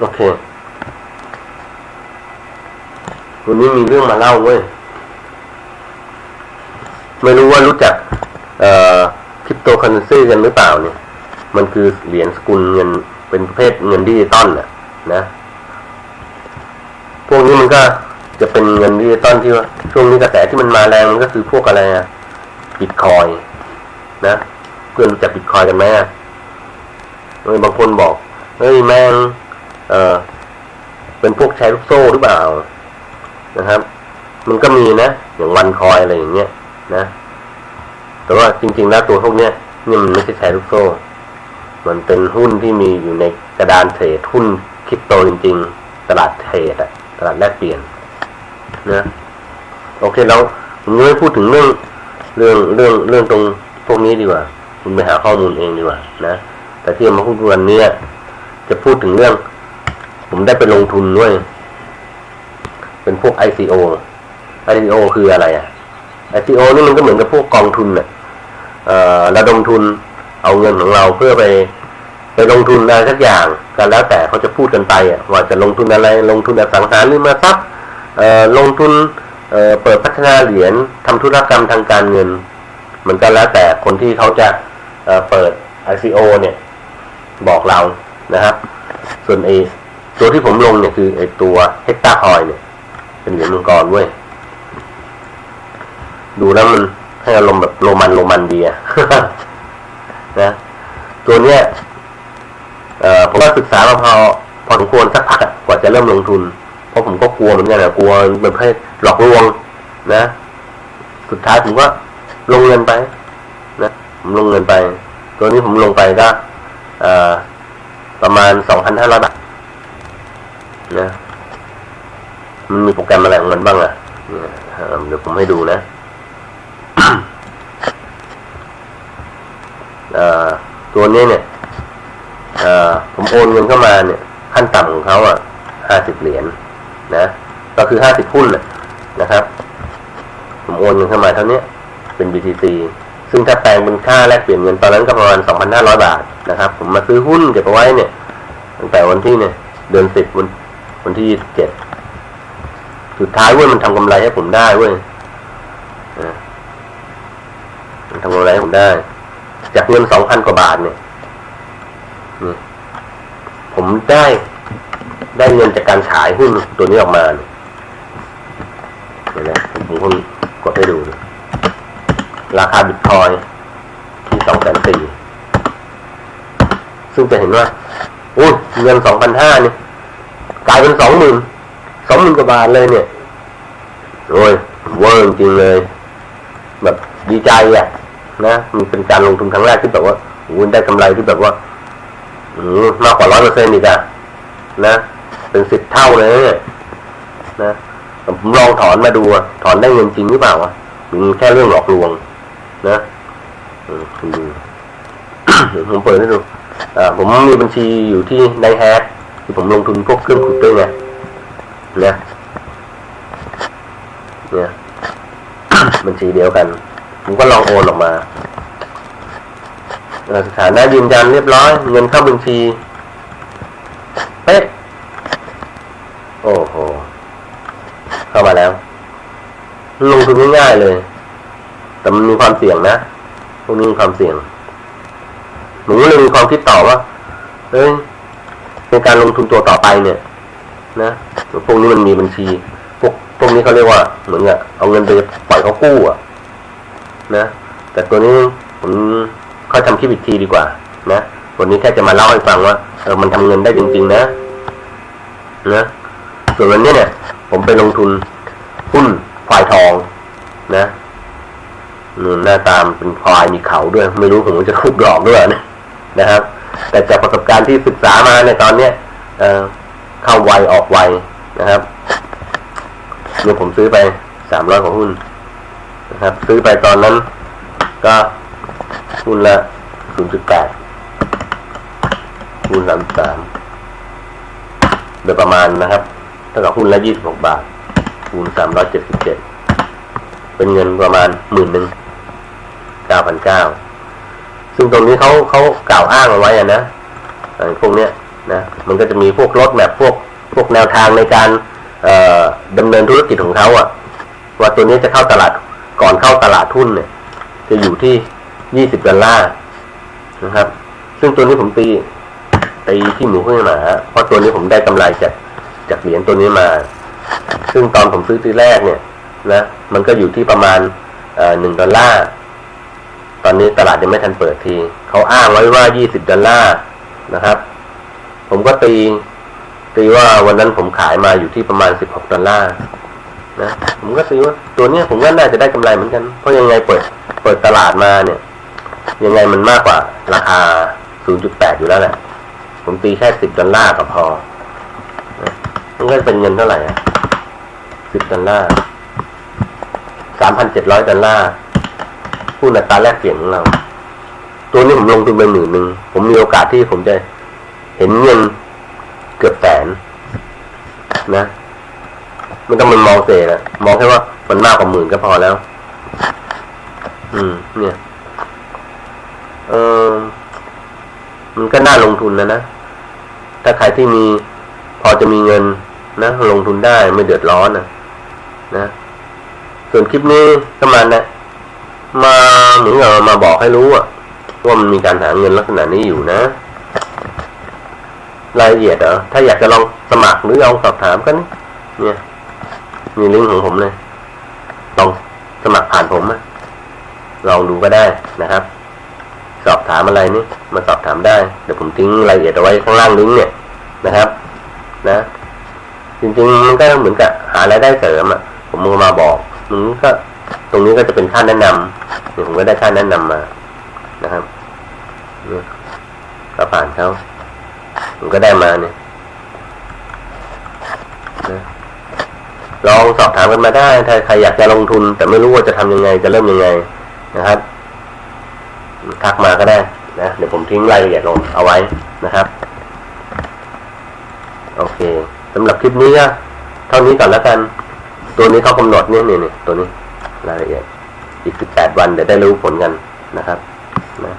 โอเค วันนี้มีเรื่องมาเล่าเว้ย ไม่รู้ว่ารู้จัก เอ่อคริปโตเคอเรนซีกันหรือเปล่าเนี่ย มันคือเหรียญสกุลเงินเป็นประเภทเงินดิจิตอลน่ะ นะ พวกนี้มันก็จะเป็นเงินดิจิตอลที่ว่าช่วงนี้กระแสที่มันมาแรงมันก็คือพวกอะไรอะบิตคอยนะ เพื่อนรู้จักบิตคอยกันไหมอะบางคนบอก เฮ้ยแม่ง เออเป็นพวกใช้ลูกโซ่หรือเปล่านะครับ มันก็มีนะ อย่างวันคอยอะไรอย่างเงี้ยนะ แต่ว่าจริง ๆ แล้วตัวพวกเนี้ยนี่มันไม่ใช่ใช้ลูกโซ่ มันเป็นหุ้นที่มีอยู่ในกระดานเทรดหุ้นคริปโตจริง ๆ ตลาดเทรดอะตลาดแลกเปลี่ยนนะโอเคเราผมไม่พูดถึงเรื่องเรื่องเรื่องเรื่องตรงพวกนี้ดีกว่า คุณไปหาข้อมูลเองดีกว่า นะแต่ที่มาพูดวันนี้จะพูดถึงเรื่อง ผมได้ไปลงทุนด้วย เป็นพวก ICO ICO คืออะไรอะ ICO นี่มันก็เหมือนกับพวกกองทุนน่ะเอ่อระดมทุนเอาเงินของเราเพื่อไปไปลงทุนอะไรสักอย่างก็แล้วแต่เขาจะพูดกันไปอะว่าจะลงทุนอะไรลงทุนอสังหาริมทรัพย์ลงทุนเเปิดพัฒนาเหรียญทำธุรกรรมทางการเงิน มันก็แล้วแต่คนที่เขาจะเเปิด ICO เนี่ย บอกเรานะครับ ส่วนไอ ตัวที่ผมลงเนี่ยคือไอตัวเฮกตาคอยเนี่ย เป็นเหรียญมังกรเว้ย ดูแล้วมันให้อารมณ์แบบโรมันโรมันดีอะนะตัวเนี้ยเอ่อผมก็ศึกษามาพอพอสมควรสักพักอะกว่าจะเริ่มลงทุน เพราะผมก็กลัวเหมือนกันอะกลัวแบบให้หลอกลวงนะ สุดท้ายผมก็ลงเงินไป นะผมลงเงินไป ตัวนี้ผมลงไปก็เอ่อประมาณสองพันห้าร้อยบาท นะ มันมีโปรแกรมอะไรของมันบ้างอะเนี่ยเดี๋ยวผมให้ดูนะตัวนี้เนี่ยผมโอนเงินเข้ามาเนี่ยขั้นต่ำของเขาอะห้าสิบเหรียญนะก็คือห้าสิบหุ้นนะนะครับ ผมโอนเงินเข้ามาเท่านี้เป็น BTC ซึ่งถ้าแปลงเป็นค่าแลกเปลี่ยนเงินตอนนั้นก็ประมาณสองพันห้าร้อยบาทนะครับ ผมมาซื้อหุ้นเก็บเอาไว้เนี่ยตั้งแต่วันที่เนี่ยเดือนสิบวัน วันที่ยี่สิบเจ็ดสุดท้ายเว้ยมันทำกำไรให้ผมได้เว้ยมันทำกำไรให้ผมได้ จากเงินสองพันกว่าบาทเนี่ยผมได้ได้เงินจากการขายหุ้นตัวนี้ออกมาเนี่ยเห็นไหมผมคงกดให้ดู ราคาบิตคอยที่สองแสนสี่ซึ่งจะเห็นว่าอุ้ยเงินสองพันห้านี่ กลายเป็นสองหมื่นสองหมื่นกว่าบาทเลยเนี่ยโอ้ยเวอร์จริงเลย แบบดีใจอะ นะมันเป็นการลงทุนครั้งแรกที่แบบว่าโอ้โหได้กำไรที่แบบว่าอืมากกว่าร้อยเปอร์เซ็นต์อีกอะนะเป็นสิบเท่าเลยเนี่ยนะผมลองถอนมาดูอะถอนได้เงินจริงหรือเปล่าวะหรือแค่เรื่องหลอกลวง นะผมเปิดให้ดูอ่าผมมีบัญชีอยู่ที่ในแฮก ที่ผมลงทุนพวกเครื่องขุดด้วยไงนะเนี่ยบัญชีเดียวกัน ผมก็ลองโอนออกมาสถานะยืนยันเรียบร้อย เงินเข้าบัญชีเป๊ะโอ้โห เข้ามาแล้ว ลงทุนง่ายๆเลย แต่มันมีความเสี่ยงนะพวกนี้มีความเสี่ยงหนูก็เลยมีความคิดต่อว่าเอ้ย ในการลงทุนตัวต่อไปเนี่ยนะพวกนี้มันมีบัญชี พวกพวกนี้เขาเรียกว่าเหมือนกับเอาเงินไปปล่อยเขากู้อะนะแต่ตัวนี้ผมค่อยทำคลิปอีกทีดีกว่า นะวันนี้แค่จะมาเล่าให้ฟังว่าเออมันทำเงินได้จริง ๆ นะนะส่วนวันนี้เนี่ย ผมไปลงทุนหุ้นควายทอง นะหน้าตามเป็นควายมีเขาด้วย ไม่รู้ผมจะคุบหลอกด้วยนะนะครับ แต่จากประสบการณ์ที่ศึกษามาในตอนเนี้ยเออเข้าไวออกไวนะครับเนี่ยผมซื้อไปสามร้อยกว่าหุ้นนะครับ ซื้อไปตอนนั้น ก็หุ้นละศูนย์จุดแปดหุ้นสามสามโดยประมาณนะครับเท่ากับหุ้นละยี่สิบหกบาท คูณสามร้อยเจ็ดสิบเจ็ดเป็นเงินประมาณหมื่นหนึ่งเก้าพันเก้า ซึ่งตรงนี้เขาเขากล่าวอ้างเอาไว้อะนะพวกเนี้ยนะมันก็จะมีพวกรถแบบพวกพวกแนวทางในการเออดำเนินธุรกิจของเขาอะว่าตัวนี้จะเข้าตลาดก่อนเข้าตลาดทุนเนี่ย จะอยู่ที่ยี่สิบดอลลาร์นะครับ ซึ่งตัวนี้ผมตีตีที่หมูขึ้นมาฮะเพราะตัวนี้ผมได้กำไรจากจากเหรียญตัวนี้มา ซึ่งตอนผมซื้อทีแรกเนี่ยนะมันก็อยู่ที่ประมาณหนึ่งดอลลาร์ ตอนนี้ตลาดยังไม่ทันเปิดที เขาอ้างไว้ว่ายี่สิบดอลลาร์นะครับ ผมก็ตี ตีว่าวันนั้นผมขายมาอยู่ที่ประมาณสิบหกดอลลาร์นะ ผมก็ตีว่าตัวเนี้ยผมก็น่าจะได้กำไรเหมือนกัน เพราะยังไงเปิด เปิดตลาดมาเนี่ย ยังไงมันมากกว่า ราคา 0.8 อยู่แล้วแหละ ผมตีแค่ 10 ดอลลาร์ก็พอนะมันก็เป็นเงินเท่าไหร่อะ10 ดอลลาร์ 3,700 ดอลลาร์ ผู้อัตราแลกเปลี่ยนของเรา ตัวนี้ผมลงทุนไปหมื่นหนึ่งผมมีโอกาสที่ผมจะเห็นเงินเกือบแสนนะไม่ต้องมันมองเศษอะมองแค่ว่ามันมากกว่าหมื่นก็พอแล้ว อืม เนี่ย เออมันก็น่าลงทุนนะนะ ถ้าใครที่มีพอจะมีเงินนะลงทุนได้ไม่เดือดร้อนนะนะ ส่วนคลิปนี้ก็มาณนะ มาเหมือนกับมาบอกให้รู้อะว่ามันมีการหาเงินลักษณะนี้อยู่นะรายละเอียดเหรอถ้าอยากจะลองสมัครหรือลองสอบถามก็นี่เนี่ย มีลิงก์ของผมเลยลองสมัครผ่านผมอะลองดูก็ได้นะครับ สอบถามอะไรนี่มาสอบถามได้เดี๋ยวผมทิ้งรายละเอียดเอาไว้ข้างล่างลิงก์เนี่ยนะครับ นะ จริงๆมันก็เหมือนกับหารายได้เสริมอะผมมาบอกมันก็ ตรงนี้ก็จะเป็นค่าแนะนำเนี่ยผมก็ได้ค่าแนะนำมานะครับเนี่ยก็ผ่านเขาผมก็ได้มาเนี่ยลองสอบถามกันมาได้ถ้าใครอยากจะลงทุน แต่ไม่รู้ว่าจะทำยังไงจะเริ่มยังไงนะครับทักมาก็ได้นะเดี๋ยวผมทิ้งรายละเอียดลงเอาไว้นะครับ โอเคสำหรับคลิปนี้ก็เท่านี้ก่อนแล้วกัน ตัวนี้เขากำหนดเนี่ยเนี่ยเนี่ยตัวนี้ รายละเอียดอีกสิบแปดวันเดี๋ยวได้รู้ผลกันนะครับนะ